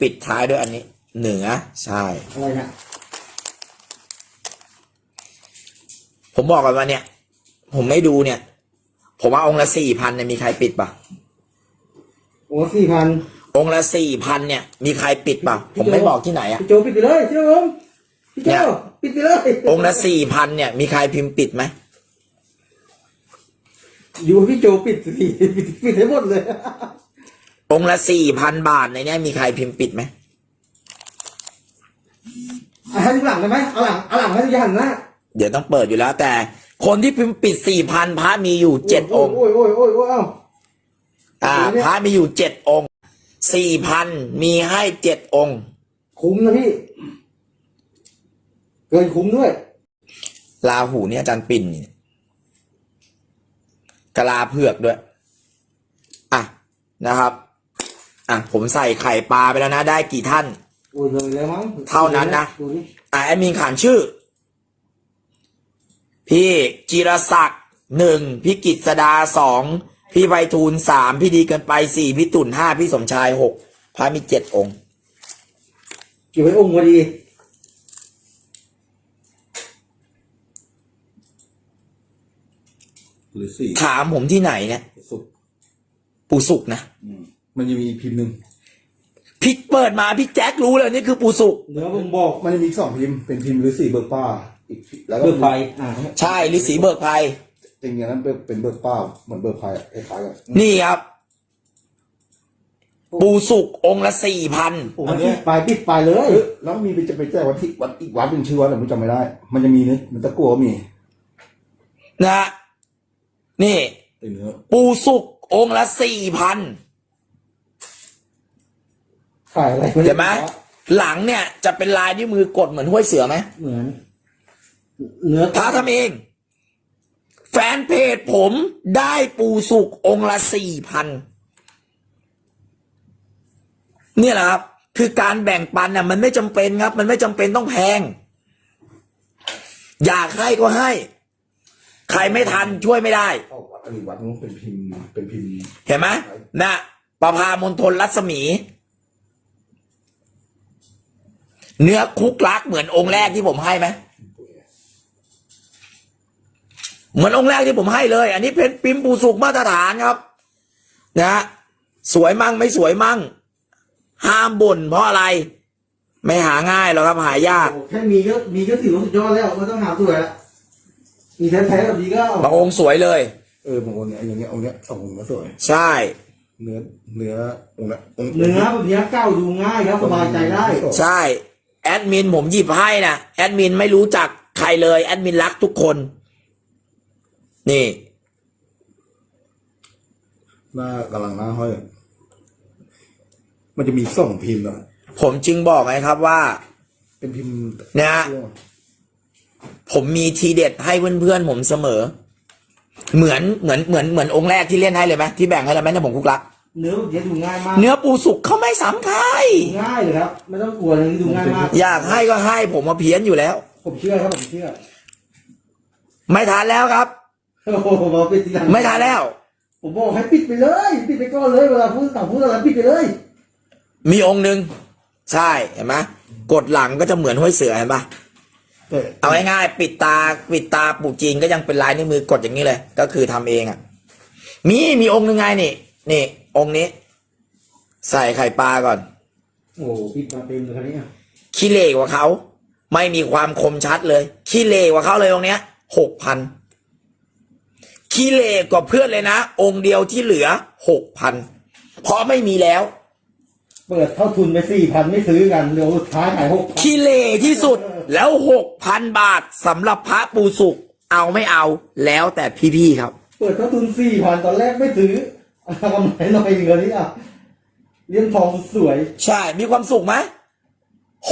ปิดท้ายด้วยอันนี้ เหนือใช่ อะไรนะผมบอกกันว่าเนี่ย ผมไม่ดูเนี่ย ผมว่าองค์ละสี่พันเนี่ยมีใครปิดปะโอ้สี่พันองค์ละสี่พันเนี่ย มีใครปิดปะผมไม่บอกที่ไหนอะพี่โจปิดไปเลยเชื่อผมพี่โจเนี่ยปิดไปเลยองค์ละสี่พันเนี่ย มีใครพิมพ์ปิดไหมอยู่ให้พี่โจปิดสิปิดปิดให้หมดเลย องค์ละสี่พันบาทในเนี้ยมีใครพิมพ์ปิดไหมเอาให้ทุกหลังได้ไหมเอาหลังเอาหลังให้ทุกอย่างนะเดี๋ยวต้องเปิดอยู่แล้ว แต่คนที่พิมพ์ปิดสี่พันพระมีอยู่เจ็ดองค์ โอ้ยโอ้ยโอ้ยโอ้ยเอ้า อ่าโอ้โหเนี่ย พระมีอยู่เจ็ดองค์สี่พันมีให้เจ็ดองค์ คุ้มนะพี่ เกินคุ้มด้วย ลาหูเนี่ยอาจารย์ปิ่นนี่กะลาเผือกด้วย อะนะครับ อะผมใส่ไข่ปลาไปแล้วนะ ได้กี่ท่านโอ้ยเลยแล้วมั้งเท่านั้นนะ ดูดิอะแอดมินขานชื่อ พี่จิรศักดิ์หนึ่งพี่กิตสดาสองพี่ไพฑูรย์สามพี่ดีเกินไปสี่พี่ตุ่นห้าพี่สมชายหกพระมีเจ็ดองค์ เก็บไว้องค์พอดีหรือสี่ถามผมที่ไหนเนี่ย สุกปูสุกนะ อืม มันจะมีอีกพิมพ์หนึ่งพี่เปิดมาพี่แจ็ครู้เลยนี่คือปูสุกเนื้อผมบอกมันจะมีอีกสองพิมพ์เป็นพิมพ์หรือสี่เบิกป้าอีกพิมพ์แล้วก็เบิกไฟอ่าใช่ฤาษีเบิกภัยจริงๆนั้นเป็นเป็นเบิกป้าเหมือนเบิกไฟคล้ายๆกันนี่ครับ ปูสุกองค์ละสี่พันผมว่าปิดไปปิดไปเลยเออแล้วมีไปจะไปแจ้งวัดที่วัดอีกวัดเป็นชื่อวัดแต่ผมจำไม่ได้ มันจะมีนึกมันตะกัวมี นะฮะนี่ไอ้เนื้อปูสุกองค์ละสี่พัน ขายอะไรเห็นไหมหลังเนี่ยจะเป็นลายนิ้วมือกดเหมือนห้วยเสือไหมเหมือน เนื้อพระทำเอง แฟนเพจผมได้ปูสุกองค์ละสี่พันเนี่ยแหละครับ คือการแบ่งปันน่ะมันไม่จำเป็นครับ มันไม่จำเป็นต้องแพง อยากให้ก็ให้ ใครไม่ทันช่วยไม่ได้เข้าวัดอันนี้วัดนู้นเป็นพิมพ์เป็นพิมพ์ เห็นไหมนะประพามณฑลรัศมี เนื้อคุกลักเหมือนองค์แรกที่ผมให้ไหมเหมือนองค์แรกที่ผมให้เลย อันนี้เป็นปิมปูสุกมาตรฐานครับ นะฮะสวยมั่งไม่สวยมั่ง ห้ามบ่นเพราะอะไร ไม่หาง่ายหรอกครับหายากโอ้แค่มีก็มีก็ถือว่าสุดยอดแล้วไม่ต้องหาสวยละมีแท้ๆแบบนี้ก็เอาบางองค์สวยเลย เออบางองค์เนี่ยอย่างเงี้ยองค์เนี้ยสององค์ก็สวย ใช่ เนื้อเนื้อองค์ละองค์เนื้อแบบนี้เก้าดูง่ายครับสบายใจได้ ใช่ แอดมินผมหยิบให้นะแอดมินไม่รู้จักใครเลยแอดมินรักทุกคน นี่หน้ากำลังหน้าห้อย มันจะมีสองพิมพ์นะผมจึงบอกไงครับว่า เป็นพิมพ์เนี่ยผมมีทีเด็ดให้เพื่อนๆผมเสมอ เหมือนเหมือนเหมือนเหมือนองค์แรกที่เล่นให้เลยไหมที่แบ่งให้เราไหมในผมคุกลัก เนื้อแบบนี้ดูง่ายมาก เนื้อปูสุกเขาไม่สำใครดูง่ายเลยครับ ไม่ต้องกลัวเลยดูง่ายมาก อยากให้ก็ให้ผมมาเพี้ยนอยู่แล้ว ผมเชื่อครับผมเชื่อ ไม่ทันแล้วครับ โอ้โหมาปิดทีหลังไม่ทันแล้ว ผมบอกให้ปิดไปเลย ปิดไปก่อนเลยเวลาพูดต่างพูดอะไรปิดไปเลย มีองค์หนึ่งใช่เห็นไหมกดหลังก็จะเหมือนห้วยเสือเห็นปะแต่เอาง่ายๆปิดตาปิดตาปู่จีนก็ยังเป็นลายนิ้วมือกดอย่างนี้เลย ก็คือทำเองอะ มีมีองค์หนึ่งไงนี่ นี่ องค์นี้ ใส่ไข่ปลาก่อน โอ้โหปิดมาเต็มเลยครับเนี่ยขี้เหร่กว่าเขา ไม่มีความคมชัดเลย ขี้เหร่กว่าเขาเลยองค์เนี้ยหกพันขี้เหร่กว่าเพื่อนเลยนะ องค์เดียวที่เหลือหกพันเพราะไม่มีแล้ว เปิดเท่าทุนไปสี่พันไม่ซื้อกันเดี๋ยวสุดท้ายขายหกพันขี้เหร่ที่สุดแล้วหกพันบาทสำหรับพระปูสุกเอาไม่เอาแล้วแต่พี่ๆครับ เปิดเท่าทุนสี่พันตอนแรกไม่ซื้อ เอากำไรหน่อยเดียวนี้อะเลี้ยงทองสวยใช่ มีความสุขไหม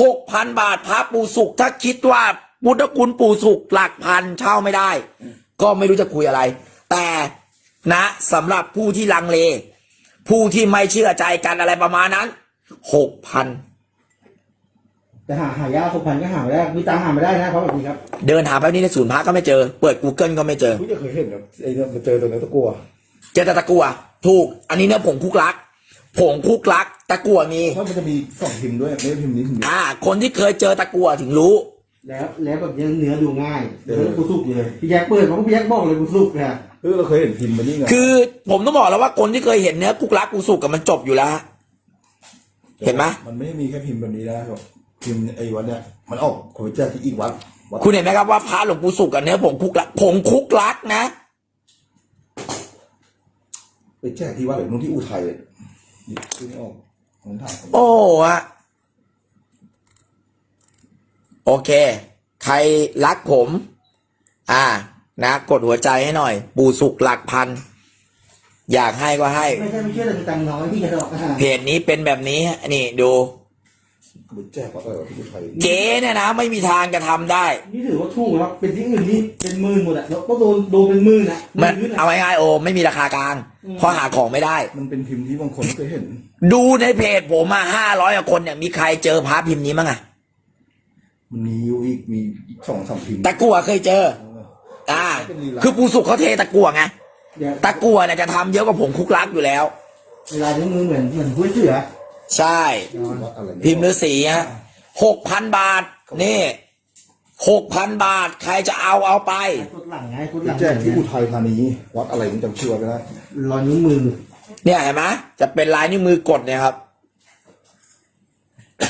หกพันบาทพระปูสุกถ้าคิดว่าพุทธคุณปูสุกหลักพันเช่าไม่ได้ ก็ไม่รู้จะคุยอะไร แต่นะสำหรับผู้ที่ลังเล ผู้ที่ไม่เชื่อใจกันอะไรประมาณนั้นหกพันแต่หาหายากหกพันก็หาไม่ได้มีตังค์หาไม่ได้นะเพราะแบบนี้ครับเดินหาแป๊บนี้ในศูนย์พระก็ไม่เจอ เปิด Google ก็ไม่เจอผู้จะเคยเห็นแบบไอ้เนี่ยมันเจอตัวเนื้อตะกัว เจอแต่ตะกัว ถูก อันนี้เนื้อผงคุกลัก ผงคุกลัก ตะกั่วมี เพราะมันจะมีสองพิมพ์ด้วย ไม่ได้พิมพ์นี้พิมพ์นี้อ่า คนที่เคยเจอตะกั่วถึงรู้ แล้วแล้วแบบนี้เนื้อดูง่ายเนื้อกูสุกเลยพี่แจ็คเปิดมาพี่แจ็คบอกเลยกูสุกเลยอะเออเราเคยเห็นพิมพ์มันนี่ไงคือผมต้องบอกแล้วว่าคนที่เคยเห็นเนื้อคุกรักกูสุกกับมันจบอยู่แล้วฮะเห็นไหม มันไม่ได้มีแค่พิมพ์แบบนี้นะครับพิมพ์ไอ้วัดเนี่ยมันออกคอมพิวเตอร์ที่อีกวัดวัด คุณเห็นไหมครับว่าพระหลวงปู่สุกกับเนื้อผงคุกรักผงคุกรักนะ ไปแจกที่วัดหรือนู่นที่อุทัยเลยนี่ที่ไม่ออกผมถามผมโอ้ฮะโอเค ใครรักผม อ่า นะ กดหัวใจให้หน่อย ปู่สุกหลักพัน อยากให้ก็ให้ ไม่ใช่ไม่เชื่อแต่มีตังค์น้อยพี่จะบอกอะเพจนี้เป็นแบบนี้ฮะนี่ดู ไปแจกวัดอะไรวะที่อุทัยเก๋เนี่ยนะ ไม่มีทางจะทำได้ นี่ถือว่าถูกครับเป็นที่อื่นนี่เป็นหมื่นหมดอะแล้วก็โดนโดนเป็นหมื่นอะหมันมื่นเอาง่ายๆโอไม่มีราคากลางอืมเพราะหาของไม่ได้ มันเป็นพิมพ์ที่บางคนไม่เคยเห็น ดูในเพจผมมาห้าร้อยคนเนี่ย มีใครเจอพระพิมพ์นี้มั้งอะมันมีอยู่อีกมีอีกสองสามพิมพ์ตะกั่วเคยเจอ เออ อ่าเป็นลีลาคือปูสุกเขาเทตะกั่วไง เดี๋ยวตะกั่วเนี่ยจะทำเยอะกว่าผงคุกรักอยู่แล้ว เวลานี้มือเหมือนเหมือนหุ้ยเสือ ใช่วัดอะไรเนี่ยพิมพ์ฤาษีฮะหกพันบาท นี่หกพันบาท ใครจะเอาเอาไปกดหลังไงกดหไปลังแจกที่อุทัยธานีวัดอะไรผมจำชื่อไม่ได้รอยนิ้วมือ เนี่ยเห็นไหมจะเป็นลายนิ้วมือกดเนี่ยครับ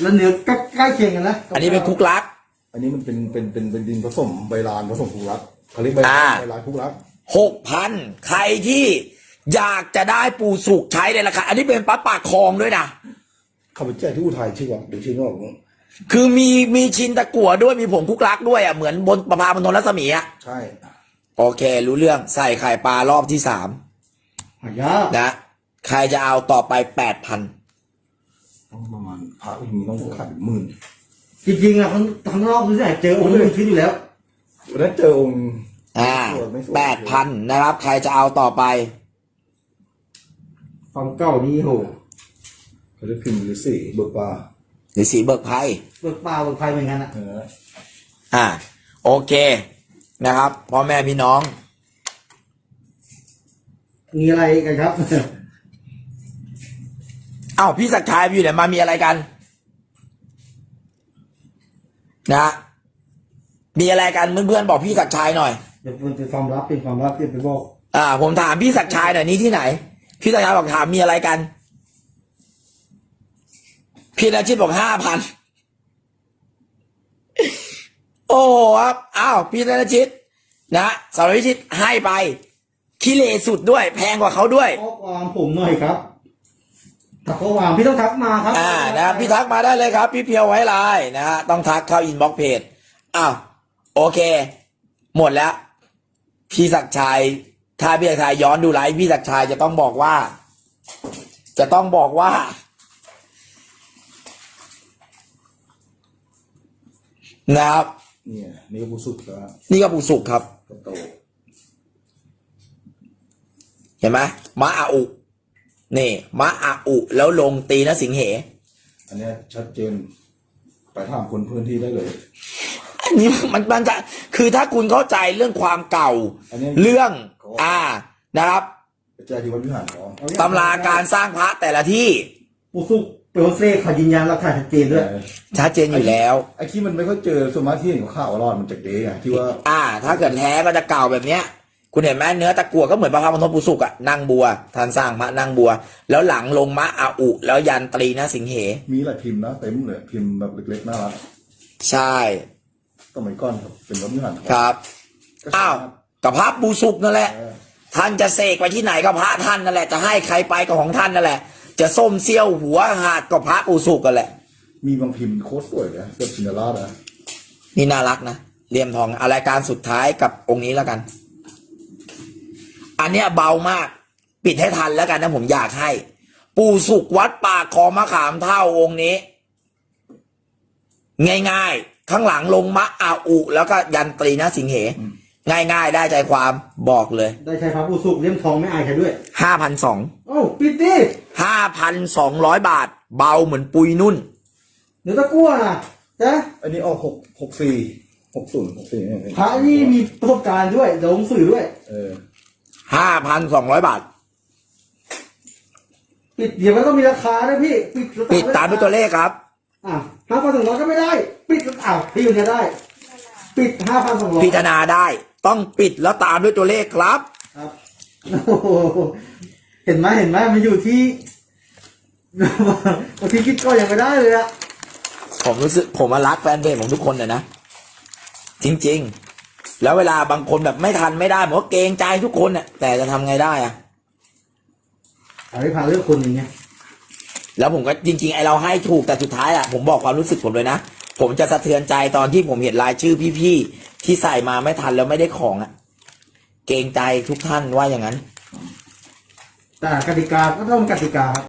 แล้วเนื้อก็ใกล้เคียงกันนะอันนี้เป็นคุกรัก อันนี้มันเป็นเป็นเป็นเป็นดินผสมใบลานผสมคุกรักเขาเรียกใบลาอ่านใบลานคุกรักหกพันใครที่อยากจะได้ปูสุกใช้ในราคาอันนี้เป็นปลาปากคลองด้วยนะเขาไปแจกที่อุทัยชื่อว่าเดี๋ยวชื่อว่าผมคือมีมีชินตะกั่วด้วยมีผงคุกรักด้วยอะเหมือนบนประพาบนทนรัศมีอะใช่โอเค รู้เรื่องใส่ไข่ปลารอบที่สามหายากนะใครจะเอาต่อไปแปดพันต้องประมาณพระพิมพ์นี้ต้องขาดหมื่นจริงๆอะข้างข้างนอกคือไหนเจอองค์นี้คิดอยู่แล้ววันนั้นเจอองค์อ่าสวยไม่สวยแปดพันนะครับ ใครจะเอาต่อไปความเก่านี่โห เขาเรียกพิมพ์ฤาษีเบิกบาหรือสีเบิกไพ่เบิกเปล่าเบิกไฟเหมือนกันอะเอออ่า โอเคนะครับพ่อแม่พี่น้อง มีอะไรกันครับ เอ้าพี่ศักดิ์ชัยอยู่ไหนมามีอะไรกัน นะมีอะไรกันเพื่อนๆบอกพี่ศักดิ์ชัยหน่อยเดี๋ยวมันเป็นความลับเป็นความลับที่ไปบอกอ่า ผมถามพี่ศักดิ์ชัยหน่อยนี่ที่ไหน พี่ศักดิ์ชัยบอกถามมีอะไรกัน พี่นาชิตบอกห้าพันโอ้โหครับอ้าวพี่นาชิตนะสารวิชิตให้ไปขี้เลสุดด้วย แพงกว่าเขาด้วยข้อความผมหน่อยครับถ้าข้อความพี่ต้องทักมาครับ อ่านะครับพี่ทักมาได้เลยครับ พี่เพียวไว้ไลน์นะฮะต้องทักเข้าอินบ็อกเพจอ้าวโอเค หมดแล้ว พี่ศักดิ์ชัยถ้าพี่ศักดิ์ชัยย้อนดูไลฟ์พี่ศักดิ์ชัยจะต้องบอกว่า จะต้องบอกว่า นะครับ เนี่ยนี่ก็ผู้สุดแล้วนี่ก็ปูสุกครับ ก็โตเห็นไหมมะอาอุ นี่มะอาอุ แล้วลงตีนะสิงเห อันเนี้ยชัดเจน ไปถามคนพื้นที่ได้เลย อันนี้มันมันจะคือถ้าคุณเข้าใจเรื่องความเก่า อันนี้ เรื่อง อ่านะครับไปแจกที่วัดวิหารทองตำราการสร้างพระแต่ละที่ ปูซุกเป โอเซ่เขายืนยันหลักฐานชัดเจนด้วยเออชัดเจนอยู่แล้ว ไอ้ที่มันไม่ค่อยเจอสวนมากที่เห็นข่าวๆรอดมันจากเด้อะที่ว่าอ่า ถ้าเกิดแท้ก็จะเก่าแบบเนี้ย คุณเห็นไหมเนื้อตะกั่วก็เหมือนพระพามณฑปุสุกอะนั่งบัวท่านสร้างพระนั่งบัว แล้วหลังลงมะอาอุ แล้วยันตรีนะสิงเห มีหลายพิมพ์นะเต็มเลยพิมพ์แบบเล็กๆน่ารักใช่สมัยก่อนครับเป็นวัดวิหารทองครับก็อ้าวสมรถกับพระปูสุกนั่นแหละเออท่านจะเสกไปที่ไหนก็พระท่านนั่นแหละจะให้ใครไปก็ของท่านนั่นแหละ จะส้มเซี่ยวหัวหาดก็พระปูสุกกันแหละ มีบางพิมพ์โคตรสวยเลยเกือบชินราชนะนี่น่ารักนะเหลี่ยมทองอะไรายการสุดท้ายกับองค์นี้แล้วกัน อันเนี้ยเบามากปิดให้ทันแล้วกันนะผมอยากให้ ปู่สุกวัดปากคลองมะขามเท่าองค์นี้ ง่ายๆ ข้างหลังลงมะอาอุ แล้วก็ยันตรีนะสิงเห ง่าย ๆ ได้ใจความบอกเลยได้ใช้พระปูซุกเลี่ยมทองไม่อายใครด้วยห้าพันสองโอ้าปิดดิห้าพันสองร้อยบาท เบาเหมือนปุยนุ่น เดี๋ยวตะกั่วนะจ้ะอันนี้ออกหกหกสี่หกศูนย์หกสี่เนี่ยพระนี่มีประสบการณ์ด้วยเดี๋ยวผมสื่อด้วย เออห้าพันสองร้อยบาท ปิดเดี๋ยวมันต้องมีราคาด้วยพี่ปิดปิดตามด้วยตัวเลขครับ อะห้าพันสองร้อยก็ไม่ได้ ปิดอ้าวพี่อยู่เนี่ยได้ ปิดห้าพันสองร้อย พิจารณาได้ ต้องปิดแล้วตามด้วยตัวเลขครับ ครับโอ้โหเห็นไหมเห็นไหมมันอยู่ที่ บางทีคิดก็ยังไม่ได้เลยอะผมรู้สึกผมมารักแฟนเพจผมทุกคนเลยนะ จริง ๆ แล้วเวลาบางคนแบบไม่ทันไม่ได้ผมก็เกรงใจทุกคนน่ะแต่จะทำไงได้อะอภิพาเลือกคนอย่างเงี้ยแล้วผมก็จริง ๆ ไอเราให้ถูกแต่สุดท้ายอะผมบอกความรู้สึกผมเลยนะ ผมจะสะเทือนใจตอนที่ผมเห็นรายชื่อพี่ๆ ที่ใส่มาไม่ทันแล้วไม่ได้ของอะเกรงใจทุกท่านว่าอย่างนั้น แต่กติกาก็ต้องกติกาครับ